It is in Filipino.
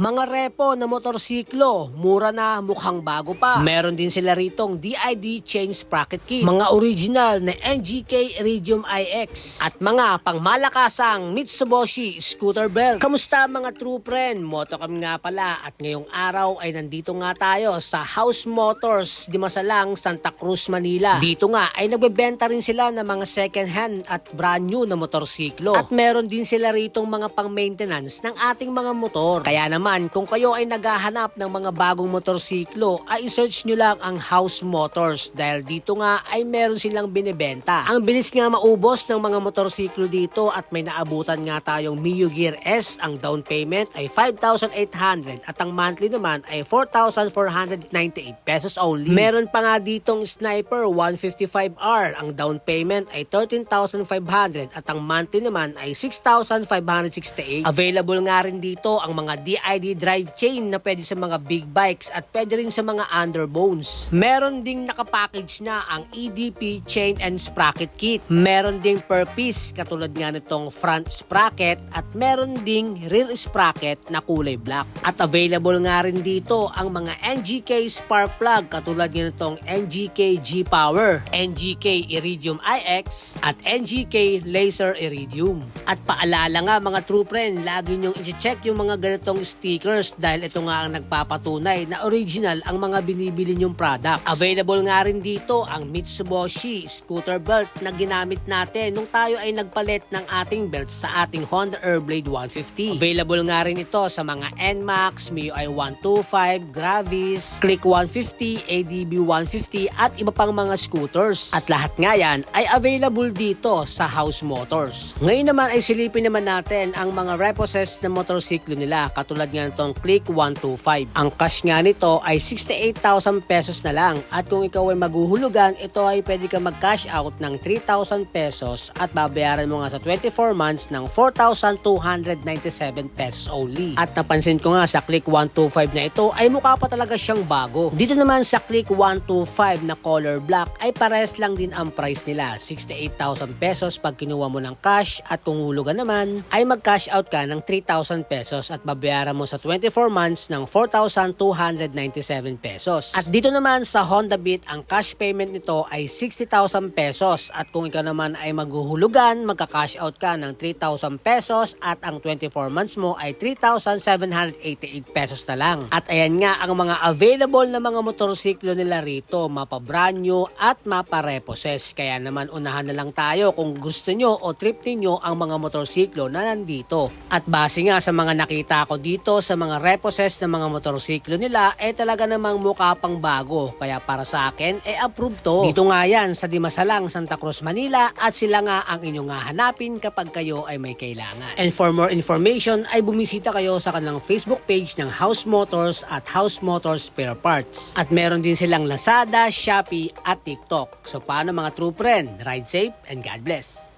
Mga repo na motorsiklo, mura na, mukhang bago pa. Meron din sila ritong DID chain sprocket kit, mga original na NGK Iridium IX, at mga pangmalakasang Mitsubishi scooter belt. Kamusta mga true friend? Motocam nga pala at ngayong araw ay nandito nga tayo sa House Motors, Dimasalang, Santa Cruz, Manila. Dito nga ay nagbebenta rin sila ng mga second hand at brand new na motorsiklo. At meron din sila ritong mga pang-maintenance ng ating mga motor. Kaya naman, kung kayo ay naghahanap ng mga bagong motorsiklo, ay search nyo lang ang House Motors dahil dito nga ay meron silang binibenta. Ang bilis nga maubos ng mga motorsiklo dito at may naabutan nga tayong Mio Gear S. Ang down payment ay 5,800 at ang monthly naman ay 4,498 pesos only. Meron pa nga ditong Sniper 155R. Ang down payment ay 13,500 at ang monthly naman ay 6,568. Available nga rin dito ang mga DID drive chain na pwede sa mga big bikes at pwede rin sa mga underbones. Meron ding nakapackage na ang EDP chain and sprocket kit. Meron ding per piece katulad nga nitong front sprocket at meron ding rear sprocket na kulay black. At available nga rin dito ang mga NGK spark plug katulad nga nitong NGK G-Power, NGK Iridium IX at NGK Laser Iridium. At paalala nga mga true friend, lagi nyong i-check yung mga ganitong stickers dahil ito nga ang nagpapatunay na original ang mga binibili nyong products. Available nga rin dito ang Mitsubishi scooter belt na ginamit natin nung tayo ay nagpalit ng ating belt sa ating Honda Airblade 150. Available nga rin ito sa mga NMAX, MIUI 125, Gravis, Click 150, ADB 150 at iba pang mga scooters. At lahat nga yan ay available dito sa House Motors. Ngayon naman ay silipin naman natin ang mga reposes na motorsiklo nila katulad nga nitong Click 125. Ang cash nga nito ay 68,000 pesos na lang at kung ikaw ay maghuhulugan ito ay pwede ka mag-cash out ng 3,000 pesos at babayaran mo nga sa 24 months ng 4,297 pesos only. At napansin ko nga sa Click 125 na ito ay mukha pa talaga siyang bago. Dito naman sa Click 125 na color black ay pares lang din ang price nila. 68,000 pesos pag kinuha mo ng cash at kung hulugan naman ay mag-cash out ka ng 3,000 pesos at babayaran mo sa 24 months ng 4,297 pesos. At dito naman sa Honda Beat ang cash payment nito ay 60,000 pesos at kung ikaw naman ay maghuhulugan magka-cash out ka ng 3,000 pesos at ang 24 months mo ay 3,788 pesos na lang. At ayan nga ang mga available na mga motorsiklo nila rito, mapa brand new at mapa reposes. Kaya naman unahan na lang tayo kung gusto nyo o trip ninyo ang mga motorsiklo na nandito. At base nga sa mga nakita ko dito sa mga reposes ng mga motorsiklo nila, eh talaga namang mukha pang bago. Kaya para sa akin, eh approve to. Dito nga yan sa Dimasalang, Santa Cruz, Manila at sila nga ang inyong hahanapin kapag kayo ay may kailangan. And for more information ay bumisita kayo sa kanilang Facebook page ng House Motors at House Motors Spare Parts. At meron din silang Lazada, Shopee at TikTok. So paano mga true friend? Ride safe and God bless!